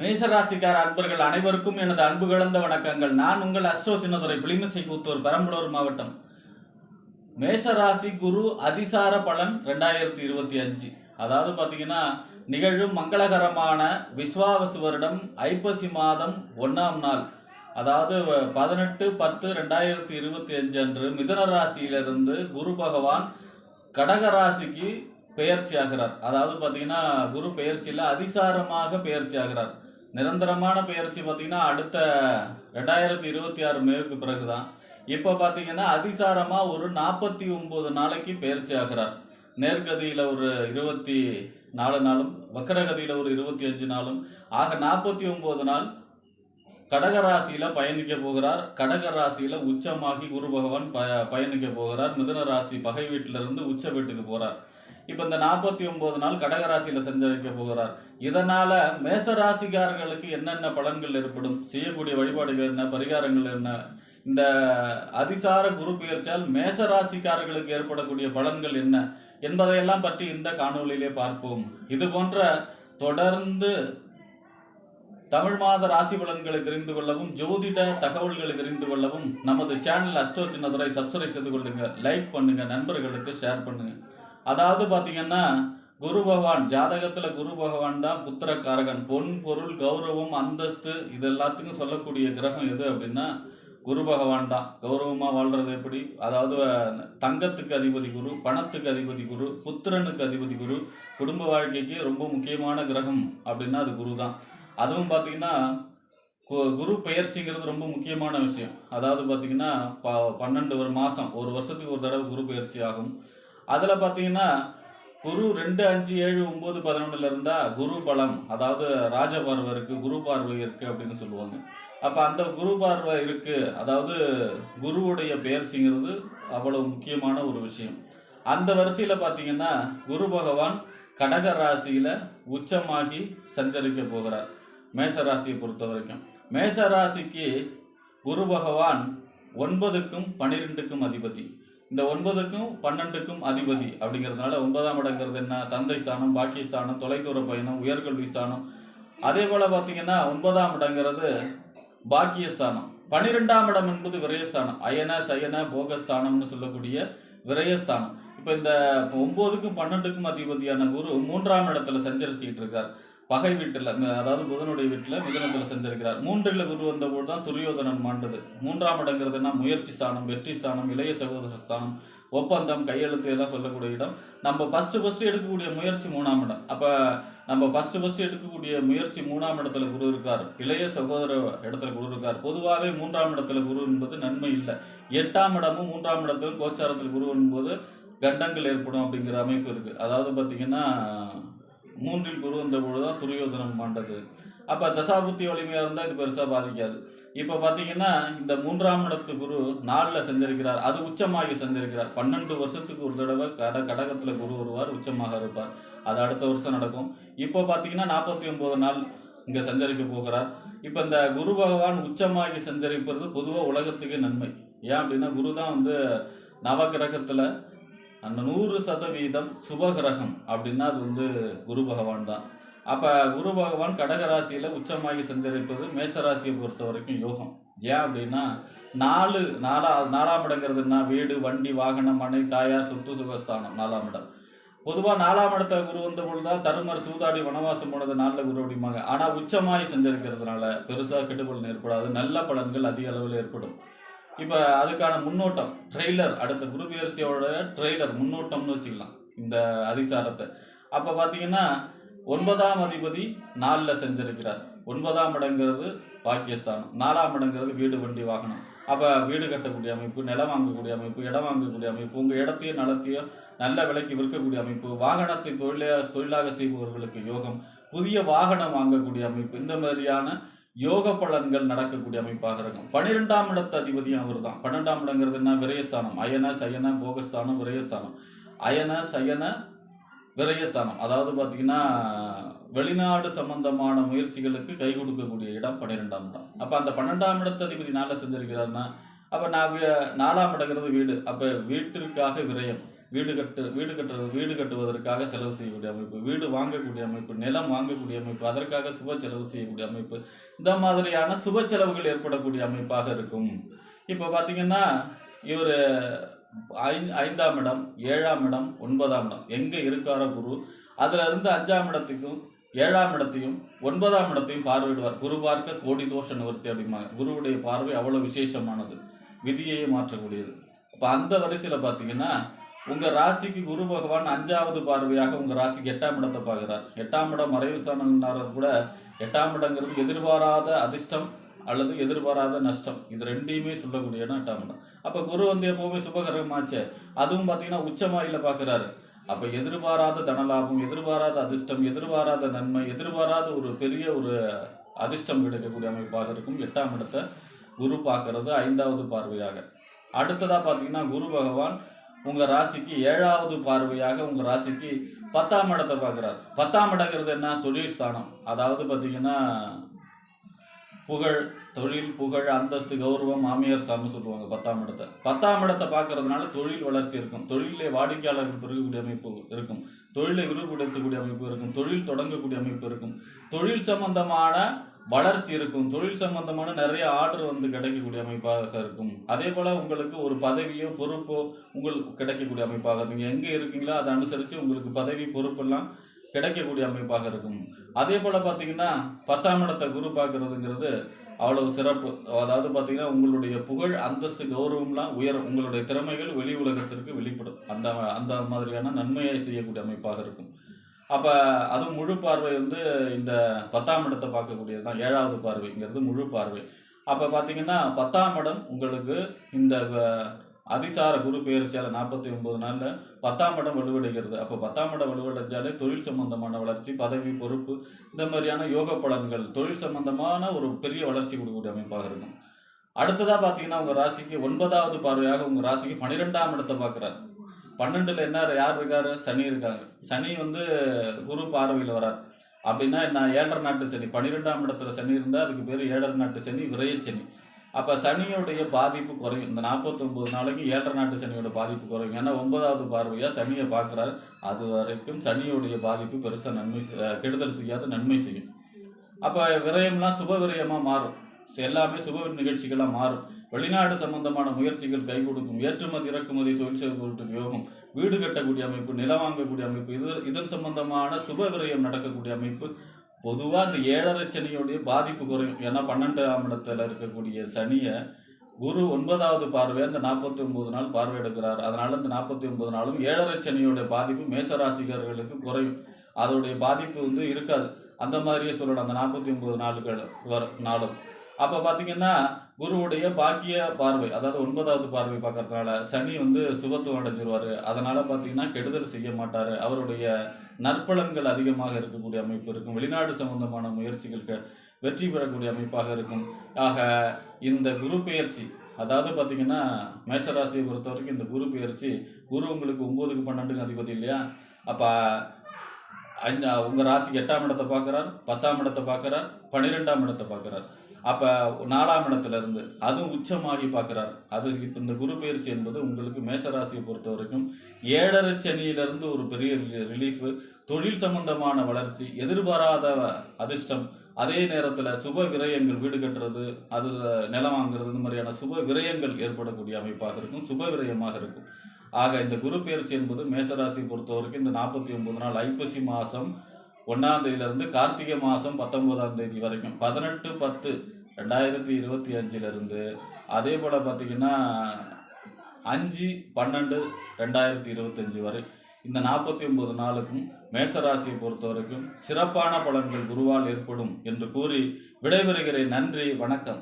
மேசராசிக்கார அன்பர்கள் அனைவருக்கும் எனது அன்பு கலந்த வணக்கங்கள். நான் உங்கள் அஸ்ட்ரோ சின்னதுரை பிளிமிசை கூத்தூர் பெரம்பலூர் மாவட்டம். மேசராசி குரு அதிசார பலன் ரெண்டாயிரத்தி இருபத்தி அஞ்சு. அதாவது பார்த்தீங்கன்னா நிகழும் மங்களகரமான விஸ்வாவசு வருடம் ஐப்பசி மாதம் ஒன்றாம் நாள். அதாவது பதினெட்டு பத்து ரெண்டாயிரத்தி இருபத்தி அஞ்சு அன்று மிதன ராசியிலிருந்து குரு பகவான் கடக ராசிக்கு பெயர்ச்சி ஆகிறார். அதாவது பார்த்தீங்கன்னா குரு பெயர்ச்சியில் அதிசாரமாக பெயர்ச்சி ஆகிறார். நிரந்தரமான பயிற்சி பார்த்தீங்கன்னா அடுத்த ரெண்டாயிரத்தி இருபத்தி ஆறு மேற்கு பிறகுதான். இப்போ பார்த்தீங்கன்னா அதிசாரமாக ஒரு நாற்பத்தி ஒம்பது நாளைக்கு பயிற்சி ஆகிறார். நேர்கதியில் ஒரு இருபத்தி நாலு நாளும் வக்கரகதியில் ஒரு இருபத்தி அஞ்சு நாளும். ஆக நாற்பத்தி ஒம்பது நாள் கடகராசியில் பயணிக்க போகிறார். கடகராசியில் உச்சமாகி குரு பகவான் ப பயணிக்க போகிறார். மிதன ராசி பகை வீட்டிலிருந்து உச்ச வீட்டுக்கு போகிறார் இப்போ இந்த நாற்பத்தி ஒன்பது நாள் கடகராசியில் சஞ்சரிக்க போகிறார். இதனால மேச ராசிக்காரர்களுக்கு என்னென்ன பலன்கள் ஏற்படும்? செய்யக்கூடிய வழிபாடுகள் என்ன? பரிகாரங்கள் என்ன? இந்த அதிசார குரு பெயர்ச்சியால் மேச ராசிக்காரர்களுக்கு ஏற்படக்கூடிய பலன்கள் என்ன? என்பதையெல்லாம் பற்றி இந்த காணொலியிலே பார்ப்போம். இது போன்ற தொடர்ந்து தமிழ் மாத ராசி பலன்களை தெரிந்து கொள்ளவும் ஜோதிட தகவல்களை தெரிந்து கொள்ளவும் நமது சேனல் அஸ்டோ சின்னதுரை சப்ஸ்கிரைப் செய்து கொள்ளுங்க. லைக் பண்ணுங்க நண்பர்களுக்கு ஷேர் பண்ணுங்க. அதாவது பார்த்தீங்கன்னா குரு பகவான் ஜாதகத்தில் குரு பகவான் தான் புத்திரக்காரகன். பொன் பொருள் கௌரவம் அந்தஸ்து இது எல்லாத்துக்கும் சொல்லக்கூடிய கிரகம் எது அப்படின்னா குரு பகவான் தான். கௌரவமாக வாழ்றது எப்படி? அதாவது தங்கத்துக்கு அதிபதி குரு பணத்துக்கு அதிபதி குரு புத்திரனுக்கு அதிபதி குரு குடும்ப வாழ்க்கைக்கு ரொம்ப முக்கியமான கிரகம் அப்படின்னா அது குரு தான். அதுவும் பார்த்தீங்கன்னா கு- குரு பெயர்ச்சிங்கிறது ரொம்ப முக்கியமான விஷயம். அதாவது பார்த்தீங்கன்னா ப பன்னெண்டு ஒரு மாதம் ஒரு வருஷத்துக்கு ஒரு தடவை குரு பயிற்சி ஆகும். அதில் பார்த்தீங்கன்னா குரு ரெண்டு அஞ்சு ஏழு ஒம்பது பதினொன்றுல இருந்தால் குரு பலம் அதாவது ராஜ பார்வை இருக்கு குரு பார்வை இருக்குது அப்படின்னு சொல்லுவாங்க. அப்போ அந்த குரு பார்வை இருக்கு அதாவது குருவுடைய பெயர்ச்சிங்கிறது அவ்வளவு முக்கியமான ஒரு விஷயம். அந்த வரிசையில் பார்த்தீங்கன்னா குரு பகவான் கடக ராசியில் உச்சமாகி சஞ்சரிக்க போகிறார் மேச ராசியை பொறுத்த வரைக்கும். மேச ராசிக்கு குரு பகவான் ஒன்பதுக்கும் பன்னிரெண்டுக்கும் அதிபதி. இந்த ஒன்பதுக்கும் பன்னெண்டுக்கும் அதிபதி அப்படிங்கிறதுனால ஒன்பதாம் இடங்கிறது என்ன? தந்தை ஸ்தானம் பாக்கியஸ்தானம் தொலைதூர பயணம் உயர்கல்வி ஸ்தானம். அதே போல பார்த்தீங்கன்னா ஒன்பதாம் இடங்கிறது பாக்கியஸ்தானம் பன்னிரெண்டாம் இடம் என்பது விரயஸ்தானம். அயன சயன போகஸ்தானம்னு சொல்லக்கூடிய விரயஸ்தானம். இப்போ இந்த இப்போ ஒன்பதுக்கும் பன்னெண்டுக்கும் அதிபதியான குரு மூன்றாம் இடத்துல சஞ்சரிச்சுக்கிட்டு இருக்கார். பகை வீட்டில் அதாவது புதனுடைய வீட்டில் மிதனத்தில் சென்றிருக்கிறார். மூன்றில் குரு வந்தபோது தான் துரியோதனன் மாண்டது. மூன்றாம் இடங்கிறதுனா முயற்சி ஸ்தானம் வெற்றி ஸ்தானம் இளைய சகோதர ஸ்தானம் ஒப்பந்தம் கையெழுத்து எல்லாம் சொல்லக்கூடிய இடம். நம்ம ஃபஸ்ட்டு ஃபஸ்ட்டு எடுக்கக்கூடிய முயற்சி மூணாம் இடம். அப்போ நம்ம ஃபஸ்ட்டு ஃபஸ்ட்டு எடுக்கக்கூடிய முயற்சி மூணாம் இடத்துல குரு இருக்கார். இளைய சகோதர இடத்துல குரு இருக்கார். பொதுவாகவே மூன்றாம் இடத்துல குரு என்பது நன்மை இல்லை. எட்டாம் இடமும் மூன்றாம் இடத்திலும் கோச்சாரத்தில் குரு என்பது கண்டங்கள் ஏற்படும் அப்படிங்கிற அமைப்பு இருக்குது அதாவது பார்த்திங்கன்னா மூன்றில் குரு வந்த பொழுதுதான் துரியோதனம் மாண்டது. அப்போ தசாபுத்தி வலிமையாக இருந்தால் இது பெருசாக பாதிக்காது. இப்போ பார்த்தீங்கன்னா இந்த மூன்றாம் இடத்து குரு நாளில் செஞ்சிருக்கிறார் அது உச்சமாகி செஞ்சிருக்கிறார் பன்னெண்டு வருஷத்துக்கு ஒரு தடவை கட கடகத்தில் குரு வருவார் உச்சமாக இருப்பார். அது அடுத்த வருஷம் நடக்கும். இப்போ பார்த்தீங்கன்னா நாற்பத்தி ஒன்பது நாள் இங்கே சஞ்சரிக்க போகிறார். இப்போ இந்த குரு பகவான் உச்சமாகி சஞ்சரிப்பது பொதுவாக உலகத்துக்கு நன்மை. ஏன் அப்படின்னா குரு தான் வந்து நவகிரகத்தில் அந்த நூறு சதவீதம் சுபகிரகம் அப்படின்னா அது வந்து குரு பகவான் தான். அப்போ குரு பகவான் கடகராசியில் உச்சமாகி சஞ்சரிப்பது மேசராசியை பொறுத்த வரைக்கும் யோகம். ஏன் அப்படின்னா நாலு நாலா நாலாம் இடங்கிறதுனா வீடு வண்டி வாகனம் மனை தாயார் சொத்து சுகஸ்தானம் நாலாம் இடம். பொதுவாக நாலாம் இடத்த குரு வந்த பொழுது தான் தருமர் சூதாடி வனவாசம் போனது நாளில் குரு அப்படிம்பாங்க. ஆனால் உச்சமாகி செஞ்சிருக்கிறதுனால பெருசாக கெடுபலன் ஏற்படாது நல்ல பலன்கள் அதிக அளவில் ஏற்படும். இப்போ அதுக்கான முன்னோட்டம் ட்ரெய்லர் அடுத்த குருபெயர்ச்சியோட ட்ரெய்லர் முன்னோட்டம்னு வச்சுக்கலாம் இந்த அதிசாரத்தை. அப்போ பார்த்தீங்கன்னா ஒன்பதாம் அதிபதி நாலில் செஞ்சிருக்கிறார் ஒன்பதாம் இடங்கிறது பாகிஸ்தானம் நாலாம் இடங்கிறது வீடு வண்டி வாகனம். அப்போ வீடு கட்டக்கூடிய அமைப்பு நிலம் வாங்கக்கூடிய அமைப்பு இடம் வாங்கக்கூடிய அமைப்பு உங்கள் இடத்தையும் நலத்தையும் நல்ல விலைக்கு விற்கக்கூடிய அமைப்பு வாகனத்தை தொழிலாக தொழிலாக செய்பவர்களுக்கு யோகம் புதிய வாகனம் வாங்கக்கூடிய அமைப்பு இந்த மாதிரியான யோக பலன்கள் நடக்கக்கூடிய அமைப்பாக இருக்கும். பன்னிரெண்டாம் இடத்து அதிபதியும் அவர் தான் பன்னெண்டாம் இடங்கிறது என்ன? விரயஸ்தானம். அயன சயன போகஸ்தானம் விரயஸ்தானம். அயன சயன விரயஸ்தானம். அதாவது பார்த்தீங்கன்னா வெளிநாடு சம்பந்தமான முயற்சிகளுக்கு கை கொடுக்கக்கூடிய இடம் பன்னிரெண்டாம் இடம். அப்போ அந்த பன்னெண்டாம் இடத்து அதிபதி நாளில் செஞ்சிருக்கிறாருன்னா அப்போ நான் நாலாம் இடங்கிறது வீடு. அப்போ வீட்டிற்காக விரயம். வீடு கட்டு வீடு கட்டுறது வீடு கட்டுவதற்காக செலவு செய்யக்கூடிய அமைப்பு வீடு வாங்கக்கூடிய அமைப்பு நிலம் வாங்கக்கூடிய அமைப்பு அதற்காக சுப செலவு செய்யக்கூடிய அமைப்பு இந்த மாதிரியான சுப செலவுகள் ஏற்படக்கூடிய அமைப்பாக இருக்கும். இப்போ பார்த்தீங்கன்னா இவர் ஐந்தாம் இடம் ஏழாம் இடம் ஒன்பதாம் இடம் எங்கே இருக்காரோ குரு அதில் இருந்து அஞ்சாம் இடத்துக்கும் ஏழாம் இடத்தையும் ஒன்பதாம் இடத்தையும் பார்வையிடுவார். குரு பார்க்க கோடி தோஷ நிவர்த்தி அப்படிம்பாங்க குருவுடைய பார்வை அவ்வளோ விசேஷமானது விதியையே மாற்றக்கூடியது. இப்போ அந்த வரிசையில் பார்த்தீங்கன்னா உங்க ராசிக்கு குரு பகவான் அஞ்சாவது பார்வையாக உங்க ராசிக்கு எட்டாம் இடத்தை பார்க்குறார். எட்டாம் இடம் மறைவு ஸ்தானம்னாலும் கூட எட்டாம் இடங்கிறது எதிர்பாராத அதிர்ஷ்டம் அல்லது எதிர்பாராத நஷ்டம். இது ரெண்டையுமே சொல்லக்கூடிய இடம் எட்டாம் இடம். அப்போ குரு வந்து எப்பவுமே சுபகரமாச்சே. அதுவும் பார்த்தீங்கன்னா உச்சமாயில பார்க்குறாரு. அப்போ எதிர்பாராத தனலாபம் எதிர்பாராத அதிர்ஷ்டம் எதிர்பாராத நன்மை எதிர்பாராத ஒரு பெரிய ஒரு அதிர்ஷ்டம் கிடைக்கக்கூடிய அமைப்பாக இருக்கும் எட்டாம் இடத்தை குரு பார்க்கறது ஐந்தாவது பார்வையாக. அடுத்ததா பார்த்தீங்கன்னா குரு பகவான் உங்கள் ராசிக்கு ஏழாவது பார்வையாக உங்கள் ராசிக்கு பத்தாம் இடத்தை பார்க்குறாரு. பத்தாம் இடங்கிறது என்ன? தொழில் ஸ்தானம். அதாவது பார்த்தீங்கன்னா புகழ் தொழில் புகழ் அந்தஸ்து கௌரவம் மாமியார் சாமி சொல்லுவாங்க பத்தாம் இடத்தை. பத்தாம் இடத்தை பார்க்கறதுனால தொழில் வளர்ச்சி இருக்கும். தொழிலே வாடிக்கையாளர்கள் பெருகக்கூடிய அமைப்பு இருக்கும். தொழிலை விரிவுபடுத்தக்கூடிய அமைப்பு இருக்கும். தொழில் தொடங்கக்கூடிய அமைப்பு இருக்கும். தொழில் சம்பந்தமான வளர்ச்சி இருக்கும். தொழில் சம்பந்தமான நிறைய ஆர்டர் வந்து கிடைக்கக்கூடிய அமைப்பாக இருக்கும். அதே போல் உங்களுக்கு ஒரு பதவியோ பொறுப்போ உங்களுக்கு கிடைக்கக்கூடிய அமைப்பாக இருக்கும். நீங்கள் எங்கே இருக்கீங்களோ அதை அனுசரித்து உங்களுக்கு பதவி பொறுப்பெல்லாம் கிடைக்கக்கூடிய அமைப்பாக இருக்கும். அதே போல் பார்த்தீங்கன்னா பத்தாம் இடத்தை குரு பார்க்குறதுங்கிறது அவ்வளவு சிறப்பு. அதாவது பார்த்தீங்கன்னா உங்களுடைய புகழ் அந்தஸ்து கௌரவம்லாம் உயர் உங்களுடைய திறமைகள் வெளி உலகத்திற்கு வெளிப்படும். அந்த அந்த மாதிரியான நன்மையை செய்யக்கூடிய அமைப்பாக இருக்கும். அப்போ அதுவும் முழு பார்வை வந்து இந்த பத்தாம் இடத்தை பார்க்கக்கூடியது தான் ஏழாவது பார்வைங்கிறது முழு பார்வை. அப்போ பார்த்தீங்கன்னா பத்தாம் இடம் உங்களுக்கு இந்த வ- அதிசார குரு பெயர்ச்சியால் நாற்பத்தி ஒன்பது நாளில் பத்தாம் இடம் வலுவடைகிறது. அப்போ பத்தாம் இடம் வலுவடைஞ்சாலே தொழில் சம்பந்தமான வளர்ச்சி பதவி பொறுப்பு இந்த மாதிரியான யோக பலன்கள் தொழில் சம்பந்தமான ஒரு பெரிய வளர்ச்சி கொடுக்கக்கூடிய அமைப்பாக இருக்கும். அடுத்ததாக பார்த்தீங்கன்னா உங்கள் ராசிக்கு ஒன்பதாவது பார்வையாக உங்கள் ராசிக்கு பன்னிரெண்டாம் இடத்தை பார்க்குறாரு. பன்னெண்டுல என்ன யார் இருக்காரு? சனி இருக்காரு. சனி வந்து குரு பார்வையில் வரார். அப்படின்னா என்ன ஏழரை நாட்டு சனி. பன்னிரெண்டாம் இடத்துல சனி இருந்தால் அதுக்கு பேர் ஏழரை நாட்டு சனி விரைய சனி. அப்போ சனியுடைய பாதிப்பு குறையும். இந்த நாற்பத்தொம்பது நாளைக்கு ஏழரை நாட்டு சனியோட பாதிப்பு குறையும். ஏன்னா ஒன்பதாவது பார்வையாக சனியை பார்க்குறாரு. அது வரைக்கும் சனியுடைய பாதிப்பு பெருசாக நன்மை கெடுதல் செய்யாத நன்மை செய்யும். அப்போ விரயம்லாம் சுப விரயமாக மாறும். எல்லாமே சுப நிகழ்ச்சிகளாக மாறும். வெளிநாடு சம்பந்தமான முயற்சிகள் கை கொடுக்கும் ஏற்றுமதி இறக்குமதி தொழில் செய்வதற்கு யோகம் வீடு கட்டக்கூடிய அமைப்பு நிலம் வாங்கக்கூடிய அமைப்பு இது இதன் சம்பந்தமான சுப விரயம் நடக்கக்கூடிய அமைப்பு. பொதுவாக இந்த ஏழரை சனியோடைய பாதிப்பு குறையும். ஏன்னா பன்னெண்டாம் இடத்துல இருக்கக்கூடிய சனியை குரு ஒன்பதாவது பார்வை அந்த நாற்பத்தி ஒன்பது நாள் பார்வையெடுக்கிறார் அதனால இந்த நாற்பத்தி ஒன்பது நாளும் ஏழரை சனியோட பாதிப்பு மேசராசிகர்களுக்கு குறையும். அதோடைய பாதிப்பு வந்து இருக்காது. அந்த மாதிரியே சொல்லலாம். அந்த நாற்பத்தி ஒன்பது நாளுகள் வர நாளும். அப்போ பார்த்தீங்கன்னா குருவுடைய பாக்கிய பார்வை அதாவது ஒன்பதாவது பார்வை பார்க்கறதுனால சனி வந்து சுபத்துவம் அடைஞ்சிருவார். அதனால் பார்த்தீங்கன்னா கெடுதல் செய்ய மாட்டார். அவருடைய நற்பலன்கள் அதிகமாக இருக்கக்கூடிய அமைப்பு இருக்கும். வெளிநாடு சம்பந்தமான முயற்சிகளுக்கு வெற்றி பெறக்கூடிய அமைப்பாக இருக்கும். ஆக இந்த குரு பெயர்ச்சி அதாவது பார்த்தீங்கன்னா மேசராசியை பொறுத்த வரைக்கும் இந்த குரு பெயர்ச்சி குரு உங்களுக்கு ஒம்போதுக்கு பன்னெண்டுக்கு அதிபதி இல்லையா? அப்போ அஞ்சா உங்கள் ராசிக்கு எட்டாம் இடத்தை பார்க்குறார் பத்தாம் இடத்தை பார்க்குறார் பன்னிரெண்டாம் இடத்தை பார்க்குறார். அப்போ நாலாம் இடத்துலருந்து அதுவும் உச்சமாகி பார்க்குறார். அது இப்போ இந்த குரு பயிற்சி என்பது உங்களுக்கு மேசராசியை பொறுத்த வரைக்கும் ஏழரை சனியிலிருந்து ஒரு பெரிய ரிலீஃபு தொழில் சம்பந்தமான வளர்ச்சி எதிர்பாராத அதிர்ஷ்டம் அதே நேரத்தில் சுப விரயங்கள் வீடு கட்டுறது அது நிலம் வாங்குறது இந்த மாதிரியான சுப விரயங்கள் ஏற்படக்கூடிய அமைப்பாக இருக்கும் சுப விரயமாக இருக்கும். ஆக இந்த குரு பயிற்சி என்பது மேசராசியை பொறுத்த வரைக்கும் இந்த நாற்பத்தி ஒன்பது நாள் ஐப்பசி மாதம் ஒன்றாம் தேதியிலிருந்து கார்த்திகை மாதம் பத்தொன்பதாம் தேதி வரைக்கும். பதினெட்டு பத்து ரெண்டாயிரத்தி இருபத்தி அஞ்சிலிருந்து அதே போல் பார்த்தீங்கன்னா அஞ்சு பன்னெண்டு ரெண்டாயிரத்தி இருபத்தஞ்சி வரை இந்த நாற்பத்தி ஒன்பது நாளுக்கும் மேசராசியை பொறுத்த வரைக்கும் சிறப்பான பலன்கள் குருவால் ஏற்படும் என்று கூறி விடைபெறுகிறேன். நன்றி வணக்கம்.